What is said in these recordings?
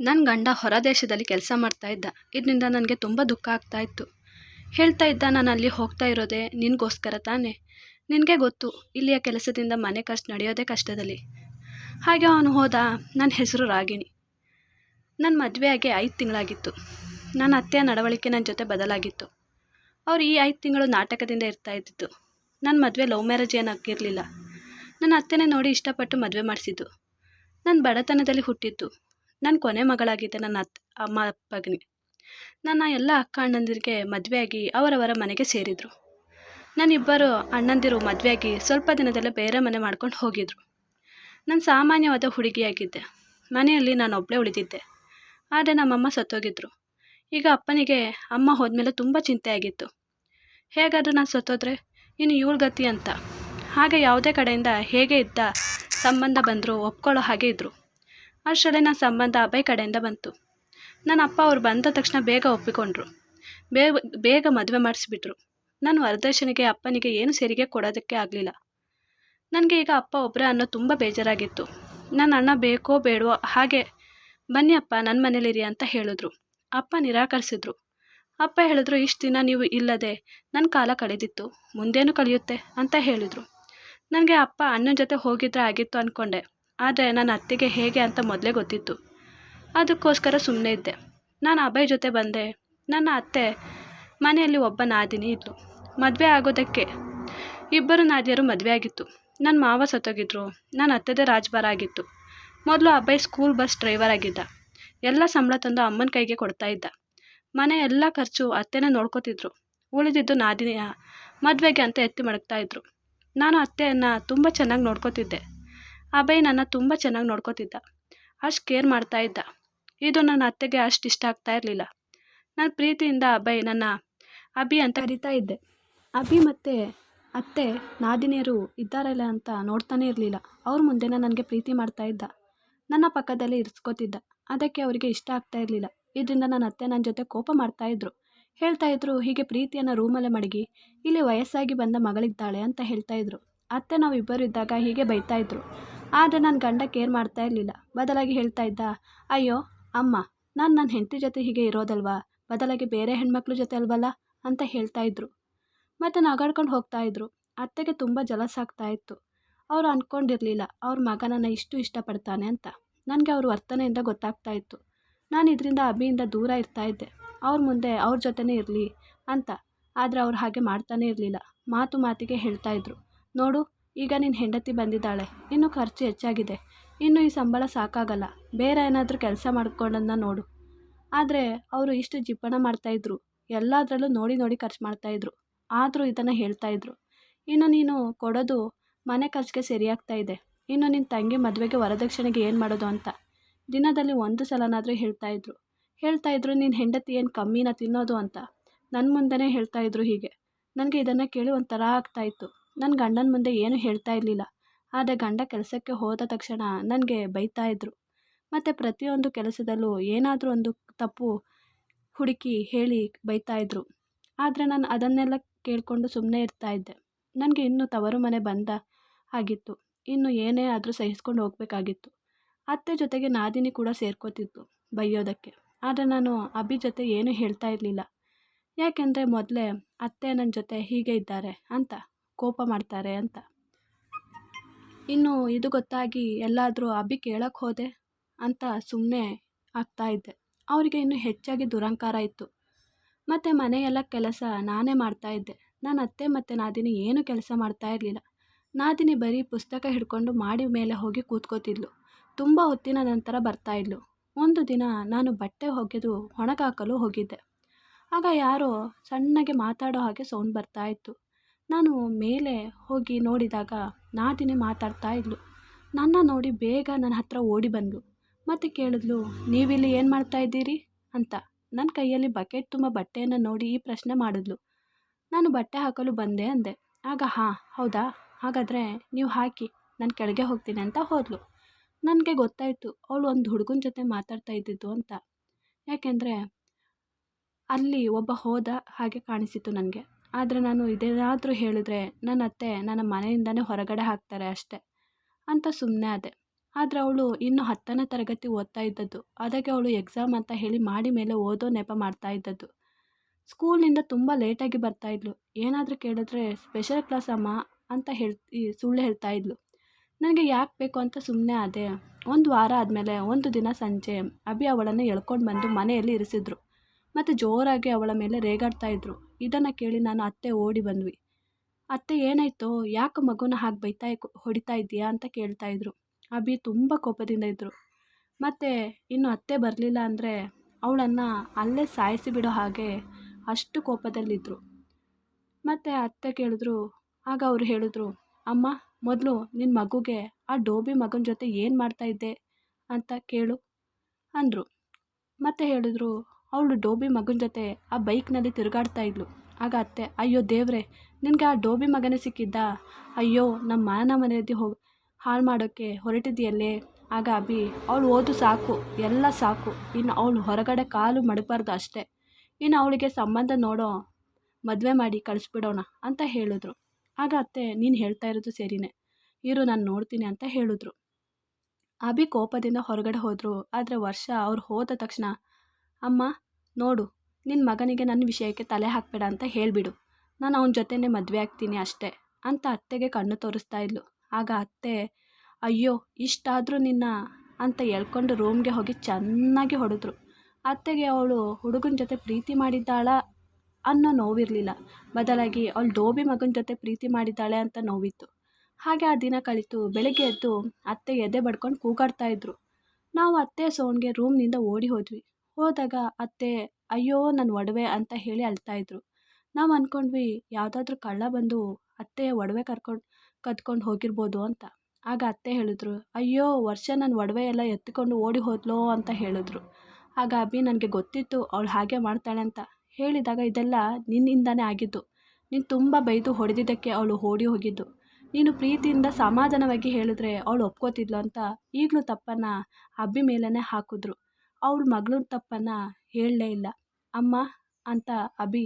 ನನ್ನ ಗಂಡ ಹೊರದೇಶದಲ್ಲಿ ಕೆಲಸ ಮಾಡ್ತಾ ಇದ್ದ. ಇದರಿಂದ ನನಗೆ ತುಂಬ ದುಃಖ ಆಗ್ತಾ ಇತ್ತು. ಹೇಳ್ತಾ ಇದ್ದ, ನಾನು ಅಲ್ಲಿ ಹೋಗ್ತಾ ಇರೋದೆ ನಿನಗೋಸ್ಕರ ತಾನೆ. ನಿನಗೆ ಗೊತ್ತು, ಇಲ್ಲಿಯ ಕೆಲಸದಿಂದ ಮನೆ ಖರ್ಚು ನಡೆಯೋದೇ ಕಷ್ಟದಲ್ಲಿ. ಹಾಗೆ ಅವನು ಹೋದ. ನನ್ನ ಹೆಸರು ರಾಗಿಣಿ. ನನ್ನ ಮದುವೆಯಾಗಿ ಐದು ತಿಂಗಳಾಗಿತ್ತು. ನನ್ನ ಅತ್ತೆಯ ನಡವಳಿಕೆ ನನ್ನ ಜೊತೆ ಬದಲಾಗಿತ್ತು. ಅವ್ರು ಈ ಐದು ತಿಂಗಳು ನಾಟಕದಿಂದ ಇರ್ತಾ ಇದ್ದಿದ್ದು. ನನ್ನ ಮದುವೆ ಲವ್ ಮ್ಯಾರೇಜ್ ಏನಾಗಿರಲಿಲ್ಲ. ನನ್ನ ಅತ್ತೆನೇ ನೋಡಿ ಇಷ್ಟಪಟ್ಟು ಮದುವೆ ಮಾಡಿಸಿದ್ದು. ನನ್ನ ಬಡತನದಲ್ಲಿ ಹುಟ್ಟಿದ್ದು. ನಾನು ಕೊನೆ ಮಗಳಾಗಿದ್ದೆ ನನ್ನ ಅತ್, ಅಮ್ಮ ಅಪ್ಪಗೆ ನನ್ನ ಎಲ್ಲ ಅಕ್ಕ ಅಣ್ಣಂದಿರಿಗೆ ಮದುವೆಯಾಗಿ ಅವರವರ ಮನೆಗೆ ಸೇರಿದರು. ನನ್ನಿಬ್ಬರು ಅಣ್ಣಂದಿರು ಮದುವೆಯಾಗಿ ಸ್ವಲ್ಪ ದಿನದಲ್ಲೇ ಬೇರೆ ಮನೆ ಮಾಡ್ಕೊಂಡು ಹೋಗಿದ್ರು. ನಾನು ಸಾಮಾನ್ಯವಾದ ಹುಡುಗಿಯಾಗಿದ್ದೆ. ಮನೆಯಲ್ಲಿ ನಾನು ಒಬ್ಬಳೇ ಉಳಿದಿದ್ದೆ. ಆದರೆ ನಮ್ಮಮ್ಮ ಸತ್ತೋಗಿದ್ರು. ಈಗ ಅಪ್ಪನಿಗೆ ಅಮ್ಮ ಹೋದ್ಮೇಲೆ ತುಂಬ ಚಿಂತೆ ಆಗಿತ್ತು ಹೇಗಾದರೂ ನಾನು ಸತ್ತೋದ್ರೆ ಇನ್ನು ಇವಳ ಗತಿ ಅಂತ. ಹಾಗೆ ಯಾವುದೇ ಕಡೆಯಿಂದ ಹೇಗೆ ಇದ್ದ ಸಂಬಂಧ ಬಂದರೂ ಒಪ್ಕೊಳ್ಳೋ ಹಾಗೆ ಇದ್ದರು ಅಷ್ಟರಲ್ಲೇ ನನ್ನ ಸಂಬಂಧ ಅಭಯ್ ಕಡೆಯಿಂದ ಬಂತು. ನನ್ನ ಅಪ್ಪ ಅವ್ರು ಬಂದ ತಕ್ಷಣ ಬೇಗ ಒಪ್ಪಿಕೊಂಡ್ರು. ಬೇಗ ಬೇಗ ಮದುವೆ ಮಾಡಿಸ್ಬಿಟ್ರು. ನಾನು ವರದಕ್ಷಿಣೆಗೆ, ಅಪ್ಪನಿಗೆ ಏನು ಸೇರಿಗೆ ಕೊಡೋದಕ್ಕೆ ಆಗಲಿಲ್ಲ. ನನಗೆ ಈಗ ಅಪ್ಪ ಒಬ್ಬರೇ ಅನ್ನೋ ತುಂಬ ಬೇಜಾರಾಗಿತ್ತು. ನನ್ನ ಅಣ್ಣ ಬೇಕೋ ಬೇಡವೋ ಹಾಗೆ, ಬನ್ನಿ ಅಪ್ಪ ನನ್ನ ಮನೇಲಿರಿ ಅಂತ ಹೇಳಿದ್ರು. ಅಪ್ಪ ನಿರಾಕರಿಸಿದ್ರು. ಅಪ್ಪ ಹೇಳಿದ್ರು, ಇಷ್ಟು ದಿನ ನೀವು ಇಲ್ಲದೆ ನನ್ನ ಕಾಲ ಕಳೆದಿತ್ತು. ಮುಂದೇನು ಕಳೆಯುತ್ತೆ ಅಂತ ಹೇಳಿದರು. ನನಗೆ ಅಪ್ಪ ಅಣ್ಣನ ಜೊತೆ ಹೋಗಿದ್ರೆ ಆಗಿತ್ತು ಅಂದ್ಕೊಂಡೆ ಆದರೆ ನನ್ನ ಅತ್ತೆಗೆ ಹೇಗೆ ಅಂತ ಮೊದಲೇ ಗೊತ್ತಿತ್ತು. ಅದಕ್ಕೋಸ್ಕರ ಸುಮ್ಮನೆ ಇದ್ದೆ. ನಾನು ಅಭಯ್ ಜೊತೆ ಬಂದೆ. ನನ್ನ ಅತ್ತೆ ಮನೆಯಲ್ಲಿ ಒಬ್ಬ ನಾದಿನಿ ಇದ್ಲು. ಮದುವೆ ಆಗೋದಕ್ಕೆ ಇಬ್ಬರು ನಾದಿಯರು ಮದುವೆ ಆಗಿತ್ತು ನನ್ನ ಮಾವ ಸತ್ತೋಗಿದ್ರು. ನನ್ನ ಅತ್ತೆದೇ ರಾಜ್ಭಾರ ಆಗಿತ್ತು. ಮೊದಲು ಅಭಯ್ ಸ್ಕೂಲ್ ಬಸ್ ಡ್ರೈವರ್ ಆಗಿದ್ದ. ಎಲ್ಲ ಸಂಬಳ ತಂದು ಅಮ್ಮನ ಕೈಗೆ ಕೊಡ್ತಾ ಇದ್ದ. ಮನೆ ಎಲ್ಲ ಖರ್ಚು ಅತ್ತೆನೇ ನೋಡ್ಕೋತಿದ್ರು. ಉಳಿದಿದ್ದು ನಾದಿನಿಯ ಮದುವೆಗೆ ಅಂತ ಎತ್ತಿ ಮಡಗ್ತಾ ಇದ್ರು. ನಾನು ಅತ್ತೆಯನ್ನು ತುಂಬ ಚೆನ್ನಾಗಿ ನೋಡ್ಕೋತಿದ್ದೆ. ಅಭಯ್ ನನ್ನ ತುಂಬ ಚೆನ್ನಾಗಿ ನೋಡ್ಕೋತಿದ್ದ. ಅಷ್ಟು ಕೇರ್ ಮಾಡ್ತಾ ಇದ್ದ. ಇದು ನನ್ನ ಅತ್ತೆಗೆ ಅಷ್ಟು ಇಷ್ಟ ಆಗ್ತಾ ಇರಲಿಲ್ಲ. ನಾನು ಪ್ರೀತಿಯಿಂದ ಅಭಯ್ ನನ್ನ ಅಭಿ ಅಂತ ಕರಿತಾ ಇದ್ದೆ. ಅಭಿ ಮತ್ತು ಅತ್ತೆ, ನಾದಿನಿಯರು ಇದ್ದಾರಲ್ಲ ಅಂತ ನೋಡ್ತಾನೆ ಇರಲಿಲ್ಲ. ಅವ್ರ ಮುಂದೆನೇ ನನಗೆ ಪ್ರೀತಿ ಮಾಡ್ತಾ ಇದ್ದ. ನನ್ನ ಪಕ್ಕದಲ್ಲೇ ಇರಿಸ್ಕೋತಿದ್ದ. ಅದಕ್ಕೆ ಅವರಿಗೆ ಇಷ್ಟ ಆಗ್ತಾ ಇರಲಿಲ್ಲ. ಇದರಿಂದ ನನ್ನ ಅತ್ತೆ ನನ್ನ ಜೊತೆ ಕೋಪ ಮಾಡ್ತಾ ಇದ್ರು. ಹೇಳ್ತಾ ಇದ್ರು, ಹೀಗೆ ಪ್ರೀತಿಯನ್ನು ರೂಮಲ್ಲೇ ಮಡಗಿ, ಇಲ್ಲಿ ವಯಸ್ಸಾಗಿ ಬಂದ ಮಗಳಿದ್ದಾಳೆ ಅಂತ ಹೇಳ್ತಾ ಇದ್ರು. ಅತ್ತೆ ನಾವು ಇಬ್ಬರು ಇದ್ದಾಗ ಹೀಗೆ ಬೈತಾ ಇದ್ರು. ಆದರೆ ನನ್ನ ಗಂಡ ಕೇರ್ ಮಾಡ್ತಾ ಇರಲಿಲ್ಲ. ಬದಲಾಗಿ ಹೇಳ್ತಾ ಇದ್ದ, ಅಯ್ಯೋ, ಅಮ್ಮ, ನಾನು ನನ್ನ ಹೆಂಡತಿ ಜೊತೆ ಹೀಗೆ ಇರೋದಲ್ವಾ? ಬದಲಾಗಿ ಬೇರೆ ಹೆಣ್ಮಕ್ಳ ಜೊತೆ ಅಲ್ವಲ್ಲ? ಅಂತ ಹೇಳ್ತಾ ಇದ್ರು. ಮತ್ತು ನಗಾಡ್ಕೊಂಡು ಹೋಗ್ತಾ ಇದ್ರು. ಅತ್ತೆಗೆ ತುಂಬ ಜಲಸಾಗ್ತಾ ಇತ್ತು. ಅವರು ಅಂದ್ಕೊಂಡಿರಲಿಲ್ಲ ಅವ್ರ ಮಗ ನನ್ನ ಇಷ್ಟು ಇಷ್ಟಪಡ್ತಾನೆ ಅಂತ. ನನಗೆ ಅವ್ರ ವರ್ತನೆಯಿಂದ ಗೊತ್ತಾಗ್ತಾ ಇತ್ತು. ನಾನು ಇದರಿಂದ ಅಭಿಯಿಂದ ದೂರ ಇರ್ತಾ ಇದ್ದೆ. ಅವ್ರ ಮುಂದೆ ಅವ್ರ ಜೊತೆನೇ ಇರಲಿ ಅಂತ. ಆದರೆ ಅವ್ರು ಹಾಗೆ ಮಾಡ್ತಾನೇ ಇರಲಿಲ್ಲ. ಮಾತು ಮಾತಿಗೆ ಹೇಳ್ತಾ ಇದ್ರು. ನೋಡು ಈಗ ನಿನ್ನ ಹೆಂಡತಿ ಬಂದಿದ್ದಾಳೆ. ಇನ್ನು ಖರ್ಚು ಹೆಚ್ಚಾಗಿದೆ. ಇನ್ನು ಈ ಸಂಬಳ ಸಾಕಾಗಲ್ಲ. ಬೇರೆ ಏನಾದರೂ ಕೆಲಸ ಮಾಡ್ಕೊಂಡನ್ನ ನೋಡು. ಆದರೆ ಅವರು ಇಷ್ಟು ಜಿಪ್ಪಣ ಮಾಡ್ತಾಯಿದ್ರು ಎಲ್ಲದರಲ್ಲೂ ನೋಡಿ ನೋಡಿ ಖರ್ಚು ಮಾಡ್ತಾಯಿದ್ರು ಆದರೂ ಇದನ್ನು ಹೇಳ್ತಾ ಇದ್ರು. ಇನ್ನು ನೀನು ಕೊಡೋದು ಮನೆ ಖರ್ಚಿಗೆ ಸರಿಯಾಗ್ತಾ ಇದೆ. ಇನ್ನು ನಿನ್ನ ತಂಗಿ ಮದುವೆಗೆ ವರದಕ್ಷಿಣೆಗೆ ಏನು ಮಾಡೋದು ಅಂತ. ದಿನದಲ್ಲಿ ಒಂದು ಸಲನಾದರೂ ಹೇಳ್ತಾ ಹೇಳ್ತಾಯಿದ್ರು ಹೇಳ್ತಾ ಇದ್ರು ನಿನ್ನ ಹೆಂಡತಿ ಏನು ಕಮ್ಮಿನ ತಿನ್ನೋದು ಅಂತ. ನನ್ನ ಮುಂದೆನೇ ಹೇಳ್ತಾ ಇದ್ರು ಹೀಗೆ. ನನಗೆ ಇದನ್ನು ಕೇಳಿ ಒಂಥರ ಆಗ್ತಾಯಿತ್ತು ನನ್ನ ಗಂಡನ ಮುಂದೆ ಏನೂ ಹೇಳ್ತಾ ಇರಲಿಲ್ಲ. ಆದರೆ ಗಂಡ ಕೆಲಸಕ್ಕೆ ಹೋದ ತಕ್ಷಣ ನನಗೆ ಬೈತಾ ಇದ್ದರು ಮತ್ತು ಪ್ರತಿಯೊಂದು ಕೆಲಸದಲ್ಲೂ ಏನಾದರೂ ಒಂದು ತಪ್ಪು ಹುಡುಕಿ ಹೇಳಿ ಬೈತಾ ಇದ್ದರು ಆದರೆ ನಾನು ಅದನ್ನೆಲ್ಲ ಕೇಳಿಕೊಂಡು ಸುಮ್ಮನೆ ಇರ್ತಾ ಇದ್ದೆ. ನನಗೆ ಇನ್ನೂ ತವರು ಮನೆ ಬಂದ ಆಗಿತ್ತು. ಇನ್ನು ಏನೇ ಆದರೂ ಸಹಿಸ್ಕೊಂಡು ಹೋಗಬೇಕಾಗಿತ್ತು. ಅತ್ತೆ ಜೊತೆಗೆ ನಾದಿನಿ ಕೂಡ ಸೇರ್ಕೋತಿತ್ತು ಬೈಯೋದಕ್ಕೆ. ಆದರೆ ನಾನು ಅಭಿ ಜೊತೆ ಏನೂ ಹೇಳ್ತಾ ಇರಲಿಲ್ಲ. ಯಾಕೆಂದರೆ ಮೊದಲೇ ಅತ್ತೆ ನನ್ನ ಜೊತೆ ಹೀಗೆ ಇದ್ದಾರೆ ಅಂತ. ಕೋಪ ಮಾಡ್ತಾರೆ ಅಂತ. ಇನ್ನು ಇದು ಗೊತ್ತಾಗಿ ಎಲ್ಲಾದರೂ ಅಭಿ ಕೇಳಕ್ಕೆ ಹೋದೆ ಅಂತ ಸುಮ್ಮನೆ ಆಗ್ತಾ ಇದ್ದೆ. ಅವರಿಗೆ ಇನ್ನೂ ಹೆಚ್ಚಾಗಿ ದುರಂಕಾರ ಇತ್ತು. ಮತ್ತು ಮನೆಯೆಲ್ಲ ಕೆಲಸ ನಾನೇ ಮಾಡ್ತಾ ಇದ್ದೆ. ನನ್ನ ಅತ್ತೆ ಮತ್ತು ನಾದಿನಿ ಏನು ಕೆಲಸ ಮಾಡ್ತಾ ಇರಲಿಲ್ಲ. ನಾದಿನಿ ಬರೀ ಪುಸ್ತಕ ಹಿಡ್ಕೊಂಡು ಮಾಡಿ ಮೇಲೆ ಹೋಗಿ ಕೂತ್ಕೋತಿದ್ಲು. ತುಂಬ ಹೊತ್ತಿನ ನಂತರ ಬರ್ತಾ ಇದ್ಲು. ಒಂದು ದಿನ ನಾನು ಬಟ್ಟೆ ಒಗೆದು ಒಣಗಾಕಲು ಹೋಗಿದ್ದೆ. ಆಗ ಯಾರೋ ಸಣ್ಣಗೆ ಮಾತಾಡೋ ಹಾಗೆ ಸೌಂಡ್ ಬರ್ತಾ ಇತ್ತು. ನಾನು ಮೇಲೆ ಹೋಗಿ ನೋಡಿದಾಗ ನಾದಿನಿ ಮಾತಾಡ್ತಾ ಇದ್ಲು. ನನ್ನ ನೋಡಿ ಬೇಗ ನನ್ನ ಹತ್ರ ಓಡಿ ಬಂದಳು ಮತ್ತು ಕೇಳಿದ್ಲು, ನೀವಿಲ್ಲಿ ಏನು ಮಾಡ್ತಾ ಇದ್ದೀರಿ? ಅಂತ. ನನ್ನ ಕೈಯಲ್ಲಿ ಬಕೆಟ್ ತುಂಬ ಬಟ್ಟೆಯನ್ನು ನೋಡಿ ಈ ಪ್ರಶ್ನೆ ಮಾಡಿದ್ಲು. ನಾನು ಬಟ್ಟೆ ಹಾಕಲು ಬಂದೆ, ಅಂದೆ. ಆಗ, ಹಾಂ, ಹೌದಾ? ಹಾಗಾದರೆ ನೀವು ಹಾಕಿ, ನಾನು ಕೆಳಗೆ ಹೋಗ್ತೀನಿ ಅಂತ ಹೋದಳು ನನಗೆ ಗೊತ್ತಾಯಿತು, ಅವಳು ಒಂದು ಹುಡುಗನ ಜೊತೆ ಮಾತಾಡ್ತಾ ಇದ್ದಿದ್ದು ಅಂತ. ಯಾಕೆಂದರೆ ಅಲ್ಲಿ ಒಬ್ಬ ಹೋದ ಹಾಗೆ ಕಾಣಿಸಿತು ನನಗೆ. ಆದರೆ ನಾನು ಇದೇನಾದರೂ ಹೇಳಿದ್ರೆ ನನ್ನ ಅತ್ತೆ ನನ್ನ ಮನೆಯಿಂದನೇ ಹೊರಗಡೆ ಹಾಕ್ತಾರೆ ಅಷ್ಟೆ ಅಂತ ಸುಮ್ಮನೆ ಆದೆ. ಆದರೆ ಅವಳು ಇನ್ನೂ ಹತ್ತನೇ ತರಗತಿ ಓದ್ತಾ ಇದ್ದದ್ದು. ಅದಕ್ಕೆ ಅವಳು ಎಕ್ಸಾಮ್ ಅಂತ ಹೇಳಿ ಮಾಡಿ ಮೇಲೆ ಓದೋ ನೆಪ ಮಾಡ್ತಾ ಇದ್ದದ್ದು. ಸ್ಕೂಲಿಂದ ತುಂಬ ಲೇಟಾಗಿ ಬರ್ತಾಯಿದ್ಲು ಏನಾದರೂ ಕೇಳಿದ್ರೆ ಸ್ಪೆಷಲ್ ಕ್ಲಾಸ್ ಅಮ್ಮ ಅಂತ ಹೇಳ್ತಿ ಸುಳ್ಳು ಹೇಳ್ತಾ ಇದ್ಲು. ನನಗೆ ಯಾಕೆ ಬೇಕು ಅಂತ ಸುಮ್ಮನೆ ಆದೆ. ಒಂದು ವಾರ ಆದಮೇಲೆ, ಒಂದು ದಿನ ಸಂಜೆ ಅಭಿ ಅವಳನ್ನು ಎಳ್ಕೊಂಡು ಬಂದು ಮನೆಯಲ್ಲಿ ಇರಿಸಿದ್ರು. ಮತ್ತು ಜೋರಾಗಿ ಅವಳ ಮೇಲೆ ರೇಗಾಡ್ತಾ ಇದ್ದರು ಇದನ್ನು ಕೇಳಿ ನಾನು ಅತ್ತೆ ಓಡಿ ಬಂದ್ವಿ. ಅತ್ತೆ, ಏನಾಯಿತು? ಯಾಕೆ ಮಗುನ ಹಾಗೆ ಬೈತಾ ಹೊಡಿತಾ ಇದ್ದೀಯಾ? ಅಂತ ಕೇಳ್ತಾ ಇದ್ದರು ಅಭಿ ತುಂಬ ಕೋಪದಿಂದ ಇದ್ದರು ಮತ್ತು ಇನ್ನು ಅತ್ತೆ ಬರಲಿಲ್ಲ ಅಂದರೆ ಅವಳನ್ನು ಅಲ್ಲೇ ಸಾಯಿಸಿ ಬಿಡೋ ಹಾಗೆ ಅಷ್ಟು ಕೋಪದಲ್ಲಿದ್ದರು ಮತ್ತು ಅತ್ತೆ ಕೇಳಿದ್ರು. ಆಗ ಅವರು ಹೇಳಿದ್ರು, ಅಮ್ಮ, ಮೊದಲು ನಿನ್ನ ಮಗುಗೆ ಆ ಡೋಬಿ ಮಗನ ಜೊತೆ ಏನು ಮಾಡ್ತಾಯಿದ್ದೆ ಅಂತ ಕೇಳು ಅಂದರು. ಮತ್ತೆ ಹೇಳಿದ್ರು ಅವಳು ಡೋಬಿ ಮಗನ ಜೊತೆ ಆ ಬೈಕ್ನಲ್ಲಿ ತಿರುಗಾಡ್ತಾ ಇದ್ಲು. ಆಗ ಅತ್ತೆ, ಅಯ್ಯೋ ದೇವ್ರೆ, ನಿನಗೆ ಆ ಡೋಬಿ ಮಗನೇ ಸಿಕ್ಕಿದ್ದ? ಅಯ್ಯೋ ನಮ್ಮ ಮಾನ ಮನೆಯಲ್ಲಿ ಹೋಗಿ ಹಾಳು ಮಾಡೋಕ್ಕೆ ಹೊರಟಿದೆಯಲ್ಲೇ? ಆಗ ಅಭಿ, ಅವಳು ಓದು ಸಾಕು, ಎಲ್ಲ ಸಾಕು. ಇನ್ನು ಅವಳು ಹೊರಗಡೆ ಕಾಲು ಮಡಬಾರ್ದು ಅಷ್ಟೇ. ಇನ್ನು ಅವಳಿಗೆ ಸಂಬಂಧ ನೋಡೋ ಮದುವೆ ಮಾಡಿ ಕಳಿಸ್ಬಿಡೋಣ, ಅಂತ ಹೇಳಿದ್ರು. ಆಗ ಅತ್ತೆ, ನೀನು ಹೇಳ್ತಾ ಇರೋದು ಸರಿನೇ. ಇರು, ನಾನು ನೋಡ್ತೀನಿ, ಅಂತ ಹೇಳಿದ್ರು. ಅಭಿ ಕೋಪದಿಂದ ಹೊರಗಡೆ ಹೋದರು. ಆದರೆ ವರ್ಷ ಅವ್ರು ಹೋದ ತಕ್ಷಣ ಅಮ್ಮ, ನೋಡು ನಿನ್ನ ಮಗನಿಗೆ ನನ್ನ ವಿಷಯಕ್ಕೆ ತಲೆ ಹಾಕಬೇಡ ಅಂತ ಹೇಳಿಬಿಡು. ನಾನು ಅವನ ಜೊತೆನೇ ಮದುವೆ ಆಗ್ತೀನಿ ಅಷ್ಟೇ ಅಂತ ಅತ್ತೆಗೆ ಕಣ್ಣು ತೋರಿಸ್ತಾ ಇದ್ಲು. ಆಗ ಅತ್ತೆ, ಅಯ್ಯೋ, ಇಷ್ಟಾದರೂ ನಿನ್ನ ಅಂತ ಎಳ್ಕೊಂಡು ರೂಮ್ಗೆ ಹೋಗಿ ಚೆನ್ನಾಗಿ ಹೊಡೆದ್ರು. ಅತ್ತೆಗೆ ಅವಳು ಹುಡುಗನ ಜೊತೆ ಪ್ರೀತಿ ಮಾಡಿದ್ದಾಳ ಅನ್ನೋ ನೋವಿರಲಿಲ್ಲ. ಬದಲಾಗಿ ಅವಳು ಡೋಬಿ ಮಗನ ಜೊತೆ ಪ್ರೀತಿ ಮಾಡಿದ್ದಾಳೆ ಅಂತ ನೋವಿತ್ತು. ಹಾಗೆ ಆ ದಿನ ಕಳೀತು. ಬೆಳಗ್ಗೆ ಎದ್ದು ಅತ್ತೆ ಎದೆ ಬಡ್ಕೊಂಡು ಕೂಗಾಡ್ತಾ ಇದ್ರು. ನಾವು ಅತ್ತೆ ಸೌಂಡ್ಗೆ ರೂಮ್ನಿಂದ ಓಡಿ ಹೋದ್ವಿ. ಹೋದಾಗ ಅತ್ತೆ, ಅಯ್ಯೋ ನನ್ನ ಒಡವೆ ಅಂತ ಹೇಳಿ ಅಳ್ತಾ ಇದ್ರು. ನಾವು ಅಂದ್ಕೊಂಡ್ವಿ ಯಾವುದಾದ್ರೂ ಕಳ್ಳ ಬಂದು ಅತ್ತೆ ಒಡವೆ ಕರ್ಕೊಂಡು, ಕದ್ಕೊಂಡು ಹೋಗಿರ್ಬೋದು ಅಂತ. ಆಗ ಅತ್ತೆ ಹೇಳಿದ್ರು, ಅಯ್ಯೋ, ವರ್ಷ ನನ್ನ ಒಡವೆ ಎಲ್ಲ ಎತ್ತಿಕೊಂಡು ಓಡಿ ಹೋದ್ಲೋ ಅಂತ ಹೇಳಿದ್ರು. ಆಗ ಅಭಿ, ನನಗೆ ಗೊತ್ತಿತ್ತು, ಅವಳು ಹಾಗೆ ಮಾಡ್ತಾಳೆ ಅಂತ ಹೇಳಿದಾಗ ಇದೆಲ್ಲ ನಿನ್ನಿಂದನೇ ಆಗಿದ್ದು. ನೀನು ತುಂಬ ಬೈದು ಹೊಡೆದಿದ್ದಕ್ಕೆ ಅವಳು ಓಡಿ ಹೋಗಿದ್ದು. ನೀನು ಪ್ರೀತಿಯಿಂದ ಸಮಾಧಾನವಾಗಿ ಹೇಳಿದ್ರೆ ಅವಳು ಒಪ್ಕೋತಿದ್ಲು ಅಂತ ಈಗಲೂ ತಪ್ಪನ್ನು ಅಬ್ಬಿ ಮೇಲೇ ಹಾಕಿದ್ರು. ಅವಳ ಮಗಳ ತಪ್ಪನ್ನು ಹೇಳಲೇ ಇಲ್ಲ. ಅಮ್ಮ ಅಂತ ಅಭಿ,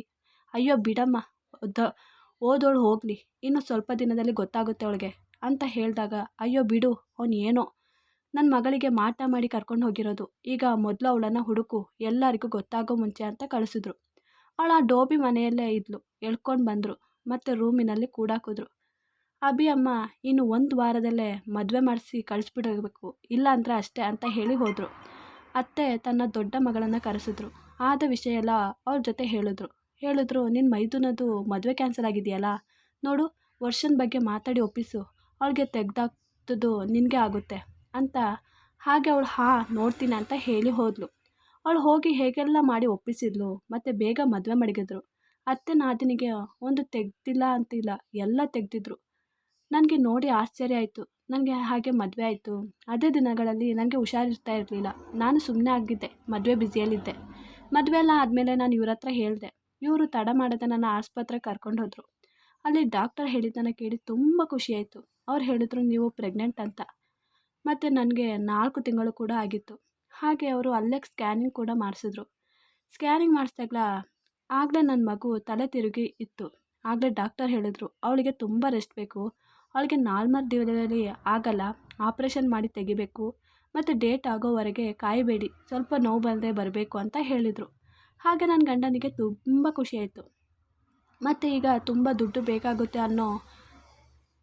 ಅಯ್ಯೋ ಬಿಡಮ್ಮ, ದ, ಓದೋಳು ಹೋಗಲಿ, ಇನ್ನು ಸ್ವಲ್ಪ ದಿನದಲ್ಲಿ ಗೊತ್ತಾಗುತ್ತೆ ಅವಳಿಗೆ ಅಂತ ಹೇಳಿದಾಗ, ಅಯ್ಯೋ ಬಿಡು, ಅವನು ಏನೋ. ನನ್ನ ಮಗಳಿಗೆ ಮಾಟ ಮಾಡಿ ಕರ್ಕೊಂಡು ಹೋಗಿರೋದು. ಈಗ ಮೊದಲು ಅವಳನ್ನು ಹುಡುಕು, ಎಲ್ಲರಿಗೂ ಗೊತ್ತಾಗೋ ಮುಂಚೆ ಅಂತ ಕಳಿಸಿದ್ರು. ಅವಳು ಆ ಡೋಬಿ ಮನೆಯಲ್ಲೇ ಇದ್ಲು, ಎಳ್ಕೊಂಡು ಬಂದರು, ಮತ್ತು ರೂಮಿನಲ್ಲಿ ಕೂಡಾಕಿದ್ರು. ಅಭಿ ಅಮ್ಮ, ಇನ್ನು ಒಂದು ವಾರದಲ್ಲೇ ಮದುವೆ ಮಾಡಿಸಿ ಕಳಿಸ್ಬಿಡಬೇಕು, ಇಲ್ಲ ಅಂದರೆ ಅಷ್ಟೇ ಅಂತ ಹೇಳಿ ಹೋದರು. ಅತ್ತೆ ತನ್ನ ದೊಡ್ಡ ಮಗಳನ್ನು ಕರೆಸಿದ್ರು. ಆದ ವಿಷಯ ಎಲ್ಲ ಅವ್ರ ಜೊತೆ ಹೇಳಿದ್ರು. ಹೇಳಿದ್ರು ನಿನ್ನ ಮೈದುನದು ಮದುವೆ ಕ್ಯಾನ್ಸಲ್ ಆಗಿದೆಯಲ್ಲ? ನೋಡು, ವರ್ಷನ್ ಬಗ್ಗೆ ಮಾತಾಡಿ ಒಪ್ಪಿಸು. ಅವಳಿಗೆ ತೆಗ್ದಾಕ್ತದ್ದು ನಿನಗೆ ಆಗುತ್ತೆ ಅಂತ ಹಾಗೆ ಅವಳು, ಹಾಂ, ನೋಡ್ತೀನಿ ಅಂತ ಹೇಳಿ ಹೋದಳು ಅವಳು ಹೋಗಿ ಹೇಗೆಲ್ಲ ಮಾಡಿ ಒಪ್ಪಿಸಿದ್ಲು, ಮತ್ತು ಬೇಗ ಮದುವೆ ಮಡಗಿದ್ರು. ಅತ್ತೆ ನಾದಿನಿಗೆ, ಒಂದು ತೆಗ್ದಿಲ್ಲ ಅಂತಿಲ್ಲ, ಎಲ್ಲ ತೆಗ್ದಿದ್ರು. ನನಗೆ ನೋಡಿ ಆಶ್ಚರ್ಯ ಆಯಿತು. ನನಗೆ ಹಾಗೆ ಮದುವೆ ಆಯಿತು. ಅದೇ ದಿನಗಳಲ್ಲಿ ನನಗೆ ಹುಷಾರಿರ್ತಾ ಇರಲಿಲ್ಲ. ನಾನು ಸುಮ್ಮನೆ ಆಗಿದ್ದೆ, ಮದುವೆ ಬ್ಯುಸಿಯಲ್ಲಿದ್ದೆ. ಮದುವೆ ಎಲ್ಲ ಆದಮೇಲೆ ನಾನು ಇವ್ರ ಹತ್ರ ಹೇಳಿದೆ. ಇವರು ತಡ ಮಾಡದೆ ನನ್ನ ಆಸ್ಪತ್ರೆಗೆ ಕರ್ಕೊಂಡು ಹೋದರು. ಅಲ್ಲಿ ಡಾಕ್ಟರ್ ಹೇಳಿದ್ದನ್ನು ಕೇಳಿ ತುಂಬ ಖುಷಿಯಾಯಿತು ಅವ್ರು ಹೇಳಿದ್ರು, ನೀವು ಪ್ರೆಗ್ನೆಂಟ್ ಅಂತ. ಮತ್ತು ನನಗೆ ನಾಲ್ಕು ತಿಂಗಳು ಕೂಡ ಆಗಿತ್ತು. ಹಾಗೆ ಅವರು ಅಲ್ಲೇ ಸ್ಕ್ಯಾನಿಂಗ್ ಕೂಡ ಮಾಡಿಸಿದ್ರು. ಸ್ಕ್ಯಾನಿಂಗ್ ಮಾಡಿಸ್ದಾಗ್ಲ ಆಗಲೇ ನನ್ನ ಮಗು ತಲೆ ತಿರುಗಿ ಇತ್ತು. ಆಗಲೇ ಡಾಕ್ಟರ್ ಹೇಳಿದ್ರು, ಅವಳಿಗೆ ತುಂಬ ರೆಸ್ಟ್ ಬೇಕು. ಅವಳಿಗೆ ನಾಲ್ಮರ್ ದಿನದಲ್ಲಿ ಆಗಲ್ಲ, ಆಪ್ರೇಷನ್ ಮಾಡಿ ತೆಗಿಬೇಕು ಮತ್ತು ಡೇಟ್ ಆಗೋವರೆಗೆ ಕಾಯಬೇಡಿ, ಸ್ವಲ್ಪ ನೋವು ಬಂದರೆ ಬರಬೇಕು ಅಂತ ಹೇಳಿದರು. ಹಾಗೆ ನನ್ನ ಗಂಡನಿಗೆ ತುಂಬ ಖುಷಿಯಾಯಿತು ಮತ್ತು ಈಗ ತುಂಬ ದುಡ್ಡು ಬೇಕಾಗುತ್ತೆ ಅನ್ನೋ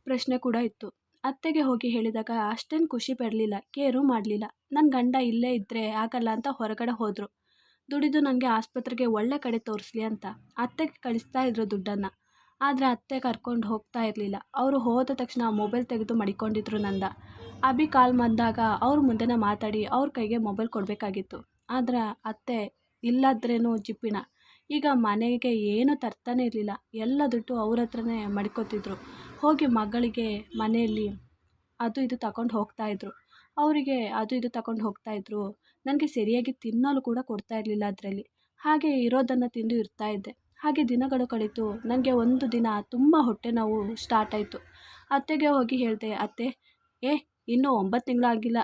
ಪ್ರಶ್ನೆ ಕೂಡ ಇತ್ತು. ಅತ್ತೆಗೆ ಹೋಗಿ ಹೇಳಿದಾಗ ಅಷ್ಟೇನು ಖುಷಿ ಪಡಲಿಲ್ಲ, ಕೇರು ಮಾಡಲಿಲ್ಲ. ನನ್ನ ಗಂಡ ಇಲ್ಲೇ ಇದ್ದರೆ ಆಗಲ್ಲ ಅಂತ ಹೊರಗಡೆ ಹೋದರು. ದುಡಿದು ನನಗೆ ಆಸ್ಪತ್ರೆಗೆ ಒಳ್ಳೆ ಕಡೆ ತೋರಿಸ್ಲಿ ಅಂತ. ಅತ್ತೆಗೆ ಕಳಿಸ್ತಾ ಇದ್ರು ದುಡ್ಡನ್ನು. ಆದರೆ ಅತ್ತೆ ಕರ್ಕೊಂಡು ಹೋಗ್ತಾ ಇರಲಿಲ್ಲ. ಅವರು ಹೋದ ತಕ್ಷಣ ಮೊಬೈಲ್ ತೆಗೆದು ಮಡಿಕೊಂಡಿದ್ರು ನಂದ. ಅಭಿ ಕಾಲ್ ಬಂದಾಗ ಅವ್ರ ಮುಂದೆನೇ ಮಾತಾಡಿ ಅವ್ರ ಕೈಗೆ ಮೊಬೈಲ್ ಕೊಡಬೇಕಾಗಿತ್ತು. ಆದರೆ ಅತ್ತೆ ಇಲ್ಲದ್ರೇನು ಜಿಪ್ಪಿನ ಈಗ ಮನೆಗೆ ಏನು ತರ್ತಾನೆ ಇರಲಿಲ್ಲ. ಎಲ್ಲ ದುಡ್ಡು ಅವ್ರ ಹತ್ರನೇ ಮಡ್ಕೊತಿದ್ರು. ಹೋಗಿ ಮಗಳಿಗೆ ಮನೆಯಲ್ಲಿ ಅದು ಇದು ತಗೊಂಡು ಹೋಗ್ತಾಯಿದ್ರು ಅವರಿಗೆ ಅದು ಇದು ತಗೊಂಡು ಹೋಗ್ತಾಯಿದ್ರು ನನಗೆ ಸರಿಯಾಗಿ ತಿನ್ನಲು ಕೂಡ ಕೊಡ್ತಾ ಇರಲಿಲ್ಲ ಅದರಲ್ಲಿ. ಹಾಗೆ ಇರೋದನ್ನು ತಿಂದು ಇರ್ತಾ ಇದ್ದೆ. ಹಾಗೆ ದಿನಗಳು ಕಳೀತು ನನಗೆ ಒಂದು ದಿನ ತುಂಬ ಹೊಟ್ಟೆ ನೋವು ಸ್ಟಾರ್ಟ್ ಆಯಿತು. ಅತ್ತೆಗೆ ಹೋಗಿ ಹೇಳಿದೆ, ಅತ್ತೆ, ಏ, ಇನ್ನೂ ಒಂಬತ್ತು ತಿಂಗಳು ಆಗಿಲ್ಲ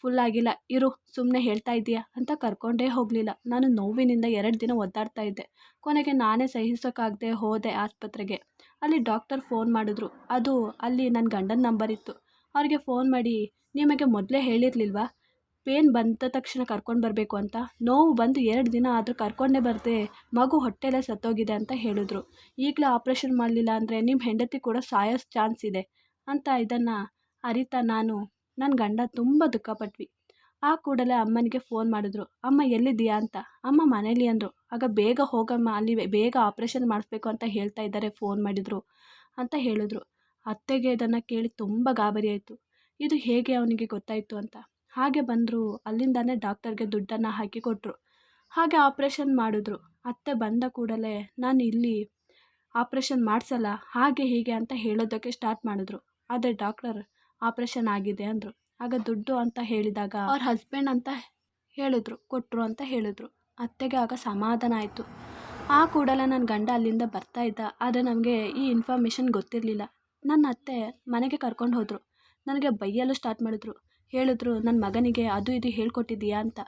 ಫುಲ್ ಆಗಿಲ್ಲ, ಇರು ಸುಮ್ಮನೆ ಹೇಳ್ತಾ ಇದೀಯ ಅಂತ ಕರ್ಕೊಂಡೇ ಹೋಗಲಿಲ್ಲ. ನಾನು ನೋವಿನಿಂದ ಎರಡು ದಿನ ಒದ್ದಾಡ್ತಾ ಇದ್ದೆ. ಕೊನೆಗೆ ನಾನೇ ಸಹಿಸೋಕ್ಕಾಗದೆ ಹೋದೆ ಆಸ್ಪತ್ರೆಗೆ. ಅಲ್ಲಿ ಡಾಕ್ಟರ್ ಫೋನ್ ಮಾಡಿದ್ರು. ಅದು ಅಲ್ಲಿ ನನ್ನ ಗಂಡನ ನಂಬರ್ ಇತ್ತು. ಅವ್ರಿಗೆ ಫೋನ್ ಮಾಡಿ, ನಿಮಗೆ ಮೊದಲೇ ಹೇಳಿರಲಿಲ್ವಾ? ಪೇನ್ ಬಂದ ತಕ್ಷಣ ಕರ್ಕೊಂಡು ಬರಬೇಕು ಅಂತ. ನೋವು ಬಂದು ಎರಡು ದಿನ ಆದರೂ ಕರ್ಕೊಂಡೇ ಬರದೆ ಮಗು ಹೊಟ್ಟೆಲೇ ಸತ್ತೋಗಿದೆ ಅಂತ ಹೇಳಿದ್ರು. ಈಗಲೇ ಆಪ್ರೇಷನ್ ಮಾಡಲಿಲ್ಲ ಅಂದರೆ ನಿಮ್ಮ ಹೆಂಡತಿ ಕೂಡ ಸಾಯೋ ಚಾನ್ಸ್ ಇದೆ ಅಂತ ಇದನ್ನು ಅರಿತಾ ನಾನು ನನ್ನ ಗಂಡ ತುಂಬ ದುಃಖಪಟ್ವಿ ಆ ಕೂಡಲೇ ಅಮ್ಮನಿಗೆ ಫೋನ್ ಮಾಡಿದ್ರು. ಅಮ್ಮ ಎಲ್ಲಿದ್ದೀಯಾ ಅಂತ. ಅಮ್ಮ ಮನೇಲಿ ಅಂದರು. ಆಗ ಬೇಗ ಹೋಗಮ್ಮ, ಅಲ್ಲಿ ಬೇಗ ಆಪ್ರೇಷನ್ ಮಾಡಿಸ್ಬೇಕು ಅಂತ ಹೇಳ್ತಾ ಇದ್ದಾರೆ ಫೋನ್ ಮಾಡಿದರು ಅಂತ ಹೇಳಿದ್ರು. ಅತ್ತೆಗೆ ಇದನ್ನು ಕೇಳಿ ತುಂಬ ಗಾಬರಿ ಆಯಿತು. ಇದು ಹೇಗೆ ಅವನಿಗೆ ಗೊತ್ತಾಯಿತು ಅಂತ. ಹಾಗೆ ಬಂದರು. ಅಲ್ಲಿಂದಲೇ ಡಾಕ್ಟರ್ಗೆ ದುಡ್ಡನ್ನು ಹಾಕಿ ಕೊಟ್ಟರು ಹಾಗೆ ಆಪ್ರೇಷನ್ ಮಾಡಿದ್ರು. ಅತ್ತೆ ಬಂದ ಕೂಡಲೇ ನಾನು ಇಲ್ಲಿ ಆಪ್ರೇಷನ್ ಮಾಡಿಸಲ್ಲ, ಹಾಗೆ ಹೀಗೆ ಅಂತ ಹೇಳೋದಕ್ಕೆ ಸ್ಟಾರ್ಟ್ ಮಾಡಿದ್ರು. ಆದರೆ ಡಾಕ್ಟರ್ ಆಪ್ರೇಷನ್ ಆಗಿದೆ ಅಂದರು. ಆಗ ದುಡ್ಡು ಅಂತ ಹೇಳಿದಾಗ ಅವ್ರ ಹಸ್ಬೆಂಡ್ ಅಂತ ಹೇಳಿದ್ರು ಕೊಟ್ಟರು ಅಂತ ಹೇಳಿದ್ರು. ಅತ್ತೆಗೆ ಆಗ ಸಮಾಧಾನ ಆಯಿತು. ಆ ಕೂಡಲೇ ನನ್ನ ಗಂಡ ಅಲ್ಲಿಂದ ಬರ್ತಾ ಇದ್ದ. ಆದರೆ ನನಗೆ ಈ ಇನ್ಫಾರ್ಮೇಷನ್ ಗೊತ್ತಿರಲಿಲ್ಲ. ನನ್ನ ಅತ್ತೆ ಮನೆಗೆ ಕರ್ಕೊಂಡು ಹೋದರು. ನನಗೆ ಬೈಯಲು ಸ್ಟಾರ್ಟ್ ಮಾಡಿದ್ರು. ಹೇಳಿದ್ರು ನನ್ನ ಮಗನಿಗೆ ಅದು ಇದು ಹೇಳ್ಕೊಟ್ಟಿದ್ದೀಯಾ? ಅಂತ.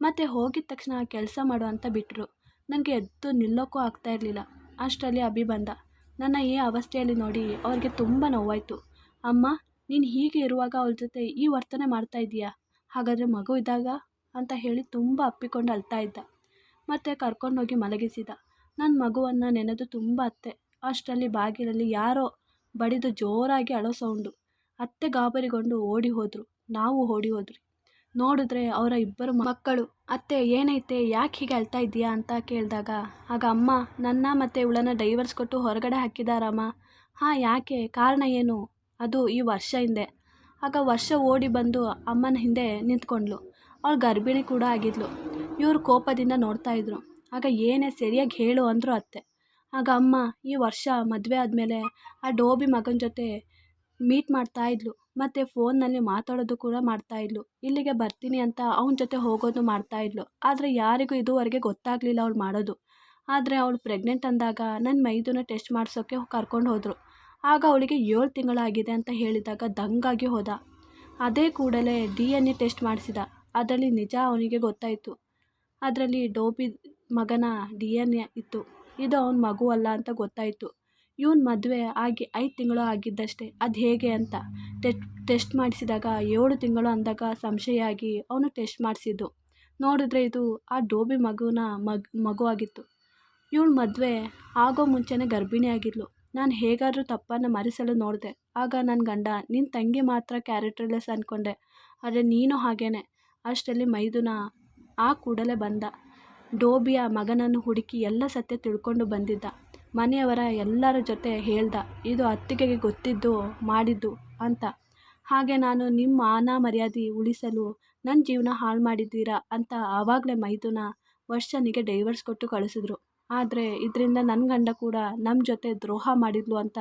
ಮತ್ತು ಹೋಗಿದ ತಕ್ಷಣ ಕೆಲಸ ಮಾಡು ಅಂತ ಬಿಟ್ಟರು ನನಗೆ ಎದ್ದು ನಿಲ್ಲೋಕ್ಕೂ ಆಗ್ತಾ ಇರಲಿಲ್ಲ. ಅಷ್ಟರಲ್ಲಿ ಅಭಿ ಬಂದ. ನನ್ನ ಈ ಅವಸ್ಥೆಯಲ್ಲಿ ನೋಡಿ ಅವ್ರಿಗೆ ತುಂಬ ನೋವಾಯಿತು. ಅಮ್ಮ, ನೀನು ಹೀಗೆ ಇರುವಾಗ ಅವ್ರ ಜೊತೆ ಈ ವರ್ತನೆ ಮಾಡ್ತಾ ಇದೀಯಾ ಹಾಗಾದರೆ ಮಗು ಇದ್ದಾಗ? ಅಂತ ಹೇಳಿ ತುಂಬ ಅಪ್ಪಿಕೊಂಡು ಅಳ್ತಾ ಇದ್ದ. ಮತ್ತು ಕರ್ಕೊಂಡೋಗಿ ಮಲಗಿಸಿದ. ನನ್ನ ಮಗುವನ್ನು ನೆನೆದು ತುಂಬ ಅತ್ತೆ. ಅಷ್ಟರಲ್ಲಿ ಬಾಗಿಲಲ್ಲಿ ಯಾರೋ ಬಡಿದು ಜೋರಾಗಿ ಅಳೋ ಸೌಂಡು. ಅತ್ತೆ ಗಾಬರಿಗೊಂಡು ಓಡಿ ಹೋದರು. ನಾವು ಓಡಿ ಹೋದ್ರಿ ನೋಡಿದ್ರೆ ಅವರ ಇಬ್ಬರು ಮಕ್ಕಳು, ಅತ್ತೆ ಏನೈತೆ, ಯಾಕೆ ಹೀಗೆ ಅಳ್ತಾ ಇದೆಯಾ ಅಂತ ಕೇಳಿದಾಗ, ಆಗ ಅಮ್ಮ, ನನ್ನ ಮತ್ತು ಇವಳನ್ನ ಡೈವರ್ಸ್ ಕೊಟ್ಟು ಹೊರಗಡೆ ಹಾಕಿದಾರಮ್ಮ ಹಾಂ, ಯಾಕೆ? ಕಾರಣ ಏನು? ಅದು ಈ ವರ್ಷ ಹಿಂದೆ. ಆಗ ವರ್ಷ ಓಡಿ ಬಂದು ಅಮ್ಮನ ಹಿಂದೆ ನಿಂತ್ಕೊಂಡ್ಳು ಅವಳು ಗರ್ಭಿಣಿ ಕೂಡ ಆಗಿದ್ಲು. ಇವರು ಕೋಪದಿಂದ ನೋಡ್ತಾ ಇದ್ರು. ಆಗ ಏನೇ ಸರಿಯಾಗಿ ಹೇಳು ಅಂದರು ಅತ್ತೆ. ಆಗ ಅಮ್ಮ, ಈ ವರ್ಷ ಮದುವೆ ಆದಮೇಲೆ ಆ ಡೋಬಿ ಮಗನ ಜೊತೆ ಮೀಟ್ ಮಾಡ್ತಾ ಇದ್ಲು. ಮತ್ತು ಫೋನ್ನಲ್ಲಿ ಮಾತಾಡೋದು ಕೂಡ ಮಾಡ್ತಾ ಇಲ್ಲಿಗೆ ಬರ್ತೀನಿ ಅಂತ ಅವನ ಜೊತೆ ಹೋಗೋದು ಮಾಡ್ತಾ ಆದರೆ ಯಾರಿಗೂ ಇದುವರೆಗೆ ಗೊತ್ತಾಗಲಿಲ್ಲ ಅವ್ಳು ಮಾಡೋದು. ಆದರೆ ಅವಳು ಪ್ರೆಗ್ನೆಂಟ್ ಅಂದಾಗ ನನ್ನ ಮೈದುನ ಟೆಸ್ಟ್ ಮಾಡಿಸೋಕ್ಕೆ ಕರ್ಕೊಂಡು ಹೋದರು. ಆಗ ಅವಳಿಗೆ ಏಳು ತಿಂಗಳಾಗಿದೆ ಅಂತ ಹೇಳಿದಾಗ ದಂಗಾಗಿ ಹೋದ. ಅದೇ ಕೂಡಲೇ ಡಿ ಎನ್ ಎ ಟೆಸ್ಟ್ ಮಾಡಿಸಿದ. ಅದರಲ್ಲಿ ನಿಜ ಅವನಿಗೆ ಗೊತ್ತಾಯಿತು. ಅದರಲ್ಲಿ ಡೋಬಿ ಮಗನ ಡಿ ಎನ್ ಎ ಇತ್ತು. ಇದು ಅವನ ಮಗು ಅಲ್ಲ ಅಂತ ಗೊತ್ತಾಯಿತು. ಇವನ ಮದುವೆ ಆಗಿ ಐದು ತಿಂಗಳು ಆಗಿದ್ದಷ್ಟೇ. ಅದು ಹೇಗೆ ಅಂತ ಟೆಸ್ಟ್ ಮಾಡಿಸಿದಾಗ, ಏಳು ತಿಂಗಳು ಅಂದಾಗ ಸಂಶಯ ಆಗಿ ಅವನು ಟೆಸ್ಟ್ ಮಾಡಿಸಿದ್ದು. ನೋಡಿದ್ರೆ ಇದು ಆ ಡೋಬಿ ಮಗುನ ಮಗ್ ಮಗು ಆಗಿತ್ತು ಇವಳು ಮದುವೆ ಆಗೋ ಮುಂಚೆನೇ ಗರ್ಭಿಣಿ ಆಗಿದ್ಲು. ನಾನು ಹೇಗಾದರೂ ತಪ್ಪನ್ನು ಮರೆಸಲು ನೋಡಿದೆ. ಆಗ ನನ್ನ ಗಂಡ ನಿನ್ನ ತಂಗಿ ಮಾತ್ರ ಕ್ಯಾರೆಕ್ಟರ್ಲೆಸ್ ಅಂದ್ಕೊಂಡೆ ಆದರೆ ನೀನು ಹಾಗೇನೆ. ಅಷ್ಟರಲ್ಲಿ ಮೈದುನ ಆ ಕೂಡಲೇ ಬಂದ. ಡೋಬಿಯ ಮಗನನ್ನು ಹುಡುಕಿ ಎಲ್ಲ ಸತ್ಯ ತಿಳ್ಕೊಂಡು ಬಂದಿದ್ದ. ಮನೆಯವರ ಎಲ್ಲರ ಜೊತೆ ಹೇಳ್ದ, ಇದು ಅತ್ತಿಗೆಗೆ ಗೊತ್ತಿದ್ದು ಮಾಡಿದ್ದು ಅಂತ. ಹಾಗೆ ನಾನು ನಿಮ್ಮ ಮಾನ ಮರ್ಯಾದೆ ಉಳಿಸಲು ನನ್ನ ಜೀವನ ಹಾಳು ಮಾಡಿದ್ದೀರಾ ಅಂತ ಆವಾಗಲೇ ಮೈದುನ ವರ್ಷನಿಗೆ ಡೈವರ್ಸ್ ಕೊಟ್ಟು ಕಳಿಸಿದ್ರು. ಆದರೆ ಇದರಿಂದ ನನ್ನ ಗಂಡ ಕೂಡ ನಮ್ಮ ಜೊತೆ ದ್ರೋಹ ಮಾಡಿದ್ಲು ಅಂತ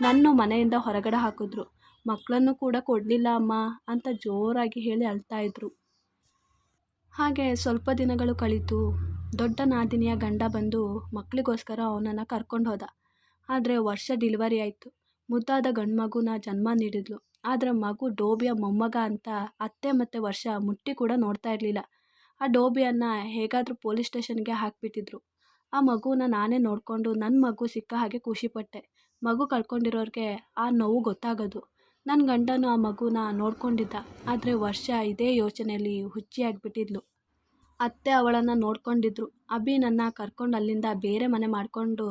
ನನ್ನ ಮನೆಯಿಂದ ಹೊರಗಡೆ ಹಾಕಿದ್ರು. ಮಕ್ಕಳನ್ನು ಕೂಡ ಕೊಡಲಿಲ್ಲ ಅಮ್ಮ ಅಂತ ಜೋರಾಗಿ ಹೇಳಿ ಅಳ್ತಾ ಇದ್ರು. ಹಾಗೆ ಸ್ವಲ್ಪ ದಿನಗಳು ಕಳೀತು. ದೊಡ್ಡ ನಾದಿನಿಯ ಗಂಡ ಬಂದು ಮಕ್ಕಳಿಗೋಸ್ಕರ ಅವನನ್ನು ಕರ್ಕೊಂಡು ಹೋದ. ಆದರೆ ವರ್ಷ ಡಿಲಿವರಿ ಆಯಿತು. ಮುದ್ದಾದ ಗಂಡು ಮಗುನ ಜನ್ಮ ನೀಡಿದ್ಲು. ಆದರೆ ಮಗು ಡೋಬಿಯ ಮೊಮ್ಮಗ ಅಂತ ಅತ್ತೆ ಮತ್ತು ವರ್ಷ ಮುಟ್ಟಿ ಕೂಡ ನೋಡ್ತಾ ಇರಲಿಲ್ಲ. ಆ ಡೋಬಿಯನ್ನು ಹೇಗಾದರೂ ಪೊಲೀಸ್ ಸ್ಟೇಷನ್ಗೆ ಹಾಕಿಬಿಟ್ಟಿದ್ರು. ಆ ಮಗುನ ನಾನೇ ನೋಡಿಕೊಂಡು ನನ್ನ ಮಗು ಸಿಕ್ಕ ಹಾಗೆ ಖುಷಿಪಟ್ಟೆ. ಮಗು ಕಳ್ಕೊಂಡಿರೋರಿಗೆ ಆ ನೋವು ಗೊತ್ತಾಗೋದು. ನನ್ನ ಗಂಡನು ಆ ಮಗುನ ನೋಡ್ಕೊಂಡಿದ್ದ. ಆದರೆ ವರ್ಷ ಇದೇ ಯೋಚನೆಯಲ್ಲಿ ಹುಚ್ಚಿಯಾಗಿಬಿಟ್ಟಿದ್ಲು. ಅತ್ತೆ ಅವಳನ್ನು ನೋಡ್ಕೊಂಡಿದ್ರು. ಅಭಿ ನನ್ನ ಕರ್ಕೊಂಡು ಅಲ್ಲಿಂದ ಬೇರೆ ಮನೆ ಮಾಡಿಕೊಂಡು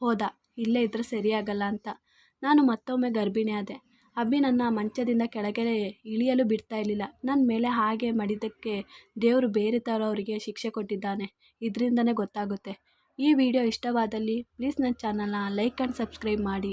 ಹೋದ. ಇಲ್ಲೇ ಇದ್ದರೆ ಸರಿಯಾಗಲ್ಲ ಅಂತ. ನಾನು ಮತ್ತೊಮ್ಮೆ ಗರ್ಭಿಣಿ ಆದೆ. ಅಭಿ ನನ್ನ ಮಂಚದಿಂದ ಕೆಳಗೆ ಇಳಿಯಲು ಬಿಡ್ತಾ ಇರಲಿಲ್ಲ. ನನ್ನ ಮೇಲೆ ಹಾಗೆ ಮಡಿದಕ್ಕೆ ದೇವರು ಬೇರೆ ಥರ ಅವರಿಗೆ ಶಿಕ್ಷೆ ಕೊಟ್ಟಿದ್ದಾನೆ. ಇದರಿಂದನೇ ಗೊತ್ತಾಗುತ್ತೆ. ಈ ವಿಡಿಯೋ ಇಷ್ಟವಾದಲ್ಲಿ ಪ್ಲೀಸ್ ನನ್ನ ಚಾನಲ್ನ ಲೈಕ್ ಆ್ಯಂಡ್ ಸಬ್ಸ್ಕ್ರೈಬ್ ಮಾಡಿ.